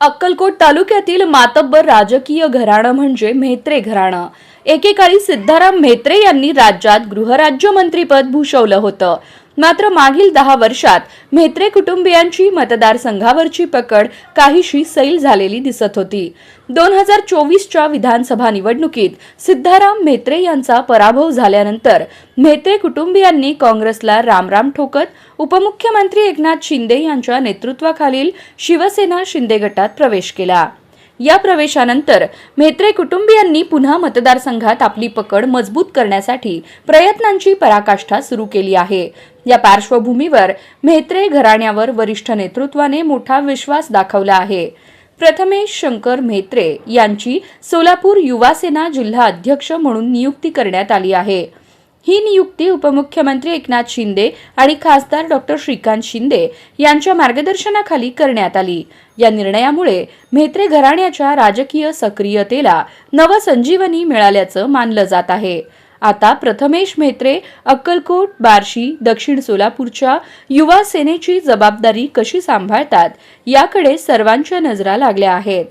अक्कलकोट तालुक्यातील मातब्बर राजकीय घराणं म्हणजे म्हेत्रे घराणं. एकेकाळी सिद्धाराम म्हेत्रे यांनी राज्यात गृहराज्यमंत्रीपद भूषवलं होतं. मात्र मागील दहा वर्षात म्हेत्रे कुटुंबियांची मतदारसंघावरची पकड काहीशी सैल झालेली दिसत होती. दोन हजार चोवीसच्या विधानसभा निवडणुकीत सिद्धाराम म्हेत्रे यांचा पराभव झाल्यानंतर म्हेत्रे कुटुंबियांनी काँग्रेसला रामराम ठोकत उपमुख्यमंत्री एकनाथ शिंदे यांच्या नेतृत्वाखालील शिवसेना शिंदे गटात प्रवेश केला. या प्रवेशानंतर म्हेत्रे कुटुंबियांनी पुन्हा मतदारसंघात आपली पकड मजबूत करण्यासाठी प्रयत्नांची पराकाष्ठा सुरू केली आहे. या पार्श्वभूमीवर म्हेत्रे घराण्यावर वरिष्ठ नेतृत्वाने मोठा विश्वास दाखवला आहे. प्रथमेश शंकर म्हेत्रे यांची सोलापूर युवासेना जिल्हा अध्यक्ष म्हणून नियुक्ती करण्यात आली आहे. ही नियुक्ती उपमुख्यमंत्री एकनाथ शिंदे आणि खासदार डॉक्टर श्रीकांत शिंदे यांच्या मार्गदर्शनाखाली करण्यात आली. या निर्णयामुळे म्हेत्रे घराण्याच्या राजकीय सक्रियतेला नवसंजीवनी मिळाल्याचं मानलं जात आहे. आता प्रथमेश म्हेत्रे अक्कलकोट बार्शी दक्षिण सोलापूरच्या युवा सेनेची जबाबदारी कशी सांभाळतात याकडे सर्वांच्या नजरा लागल्या आहेत.